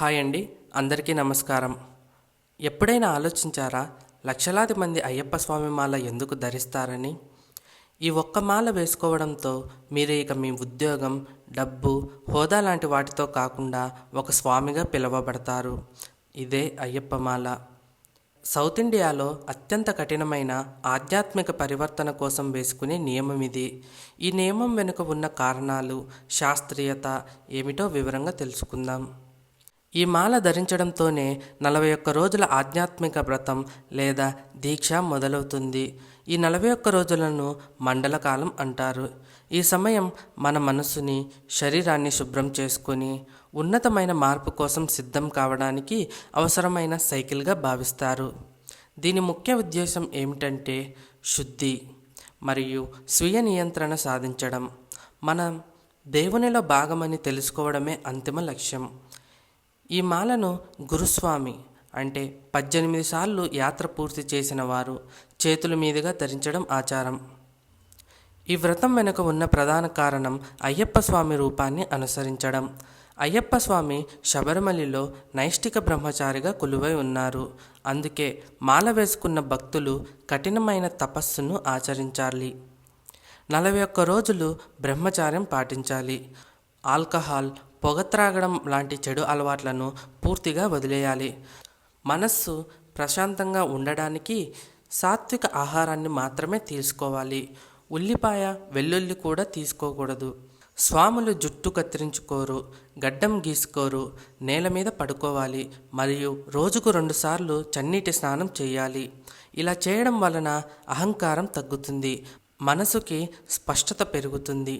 Hi అండి అందరికీ నమస్కారం. ఎప్పుడైనా ఆలోచించారా లక్షలాది మంది అయ్యప్ప స్వామి మాల ఎందుకు ధరిస్తారని? ఈ ఒక్క మాల వేసుకోవడంతో మీరు ఇక మీ ఉద్యోగం డబ్బు హోదా లాంటి వాటితో కాకుండా ఒక స్వామిగా పిలువబడతారు. ఇదే అయ్యప్ప మాల. సౌత్ ఇండియాలో అత్యంత కఠినమైన ఆధ్యాత్మిక పరివర్తన కోసం వేసుకునే నియమం ఇది. ఈ నియమం వెనుక ఉన్న కారణాలు శాస్త్రీయత ఏమిటో వివరంగా తెలుసుకుందాం. ఈ మాల ధరించడంతోనే నలభై ఒక్క రోజుల ఆధ్యాత్మిక వ్రతం లేదా దీక్ష మొదలవుతుంది. ఈ నలభై ఒక్క రోజులను మండల కాలం అంటారు. ఈ సమయం మన మనసుని శరీరాన్ని శుభ్రం చేసుకొని ఉన్నతమైన మార్పు కోసం సిద్ధం కావడానికి అవసరమైన సైకిల్గా భావిస్తారు. దీని ముఖ్య ఉద్దేశం ఏమిటంటే శుద్ధి మరియు స్వీయ నియంత్రణ సాధించడం. మనం దేవునిలో భాగమని తెలుసుకోవడమే అంతిమ లక్ష్యం. ఈ మాలను గురుస్వామి అంటే పద్దెనిమిది సార్లు యాత్ర పూర్తి చేసిన వారు చేతుల మీదుగా ధరించడం ఆచారం. ఈ వ్రతం వెనుక ఉన్న ప్రధాన కారణం అయ్యప్ప స్వామి రూపాన్ని అనుసరించడం. అయ్యప్ప స్వామి శబరిమలలో నైష్టిక బ్రహ్మచారిగా కొలువై ఉన్నారు. అందుకే మాల వేసుకున్న భక్తులు కఠినమైన తపస్సును ఆచరించాలి. నలభై ఒక్క రోజులు బ్రహ్మచార్యం పాటించాలి. ఆల్కహాల్ పొగ త్రాగడం లాంటి చెడు అలవాట్లను పూర్తిగా వదిలేయాలి. మనస్సు ప్రశాంతంగా ఉండడానికి సాత్విక ఆహారాన్ని మాత్రమే తీసుకోవాలి. ఉల్లిపాయ వెల్లుల్లి కూడా తీసుకోకూడదు. స్వాములు జుట్టు కత్తిరించుకోరు గడ్డం గీసుకోరు నేల మీద పడుకోవాలి మరియు రోజుకు రెండుసార్లు చన్నీటి స్నానం చేయాలి. ఇలా చేయడం వలన అహంకారం తగ్గుతుంది మనసుకి స్పష్టత పెరుగుతుంది.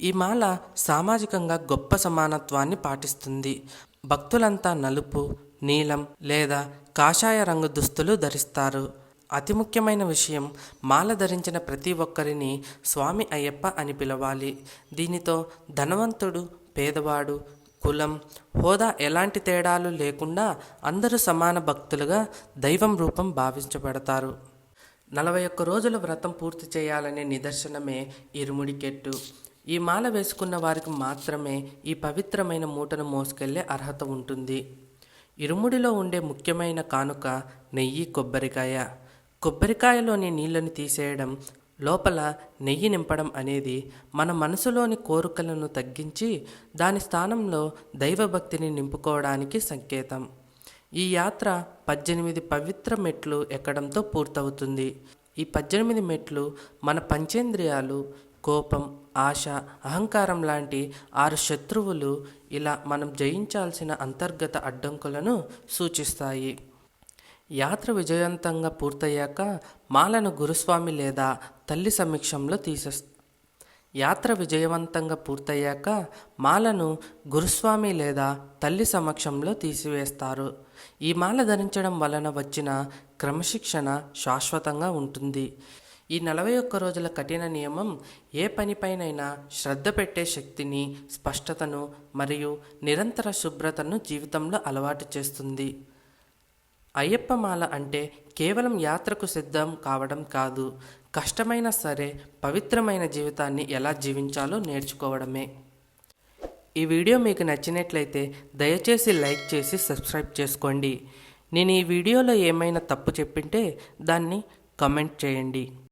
ఈ మాల సామాజికంగా గొప్ప సమానత్వాన్ని పాటిస్తుంది. భక్తులంతా నలుపు నీలం లేదా కాషాయ రంగు దుస్తులు ధరిస్తారు. అతి ముఖ్యమైన విషయం మాల ధరించిన ప్రతి ఒక్కరిని స్వామి అయ్యప్ప అని పిలవాలి. దీనితో ధనవంతుడు పేదవాడు కులం హోదా ఎలాంటి తేడాలు లేకుండా అందరూ సమాన భక్తులుగా దైవం రూపం భావించబడతారు. నలభై ఒక్క రోజుల వ్రతం పూర్తి చేయాలనే నిదర్శనమే ఇరుముడికెట్టు ఈ మాల వేసుకున్న వారికి మాత్రమే ఈ పవిత్రమైన మూటను మోసుకెళ్ళే అర్హత ఉంటుంది. ఇరుముడిలో ఉండే ముఖ్యమైన కానుక నెయ్యి కొబ్బరికాయ. కొబ్బరికాయలోని నీళ్ళను తీసేయడం లోపల నెయ్యి నింపడం అనేది మన మనసులోని కోరికలను తగ్గించి దాని స్థానంలో దైవభక్తిని నింపుకోవడానికి సంకేతం. ఈ యాత్ర పద్దెనిమిది పవిత్ర మెట్లు ఎక్కడంతో పూర్తవుతుంది. ఈ పద్దెనిమిది మెట్లు మన పంచేంద్రియాలు కోపం ఆశ అహంకారం లాంటి ఆరు శత్రువులు ఇలా మనం జయించాల్సిన అంతర్గత అడ్డంకులను సూచిస్తాయి. యాత్ర విజయవంతంగా పూర్తయ్యాక మాలను గురుస్వామి లేదా తల్లి సమీక్షంలో తీసేస్ యాత్ర విజయవంతంగా పూర్తయ్యాక మాలను గురుస్వామి లేదా తల్లి సమక్షంలో తీసివేస్తారు. ఈ మాల ధరించడం వలన వచ్చిన క్రమశిక్షణ శాశ్వతంగా ఉంటుంది. ఈ నలభై ఒక్క రోజుల కఠిన నియమం ఏ పనిపైనైనా శ్రద్ధ పెట్టే శక్తిని స్పష్టతను మరియు నిరంతర శుభ్రతను జీవితంలో అలవాటు చేస్తుంది. అయ్యప్ప మాల అంటే కేవలం యాత్రకు సిద్ధం కావడం కాదు కష్టమైనా సరే పవిత్రమైన జీవితాన్ని ఎలా జీవించాలో నేర్చుకోవడమే. ఈ వీడియో మీకు నచ్చినట్లయితే దయచేసి లైక్ చేసి సబ్స్క్రైబ్ చేసుకోండి. నేను ఈ వీడియోలో ఏమైనా తప్పు చెప్పింటే దాన్ని కమెంట్ చేయండి.